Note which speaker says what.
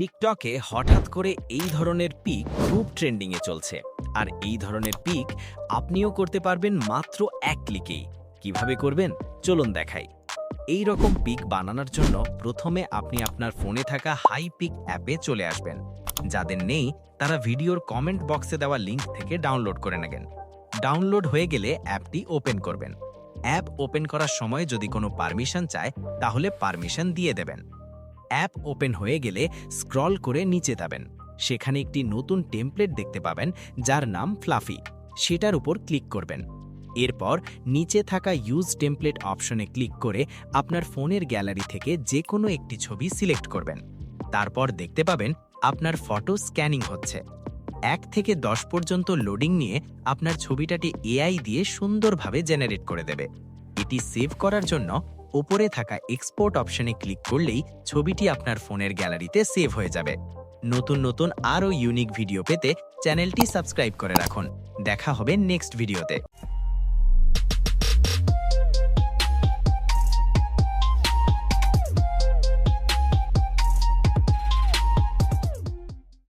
Speaker 1: টিকটকে হঠাৎ করে এই ধরনের পিক খুব ট্রেন্ডিংয়ে চলছে। আর এই ধরনের পিক আপনিও করতে পারবেন মাত্র এক ক্লিকেই। কীভাবে করবেন? চলুন দেখাই। এই রকম পিক বানানোর জন্য প্রথমে আপনি আপনার ফোনে থাকা হাই পিক অ্যাপে চলে আসবেন। যাদের নেই, তারা ভিডিওর কমেন্ট বক্সে দেওয়া লিঙ্ক থেকে ডাউনলোড করে নেবেন। ডাউনলোড হয়ে গেলে অ্যাপটি ওপেন করবেন। অ্যাপ ওপেন করার সময় যদি কোনো পারমিশন চায়, তাহলে পারমিশন দিয়ে দেবেন। অ্যাপ ওপেন হয়ে গেলে স্ক্রল করে নিচে যাবেন। সেখানে একটি নতুন টেমপ্লেট দেখতে পাবেন, যার নাম ফ্লাফি সেটার উপর ক্লিক করবেন। এরপর নিচে থাকা ইউজ টেমপ্লেট অপশনে ক্লিক করে আপনার ফোনের গ্যালারি থেকে যে কোনো একটি ছবি সিলেক্ট করবেন। তারপর দেখতে পাবেন আপনার ফটো স্ক্যানিং হচ্ছে। এক থেকে দশ পর্যন্ত লোডিং নিয়ে আপনার ছবিটাটি এআই দিয়ে সুন্দরভাবে জেনারেট করে দেবে। এটি সেভ করার জন্য ওপরে থাকা এক্সপোর্ট অপশনে ক্লিক করলেই ছবিটি আপনার ফোনের গ্যালারিতে সেভ হয়ে যাবে। নতুন নতুন আরও ইউনিক ভিডিও পেতে চ্যানেলটি সাবস্ক্রাইব করে রাখুন। দেখা হবে নেক্সট ভিডিওতে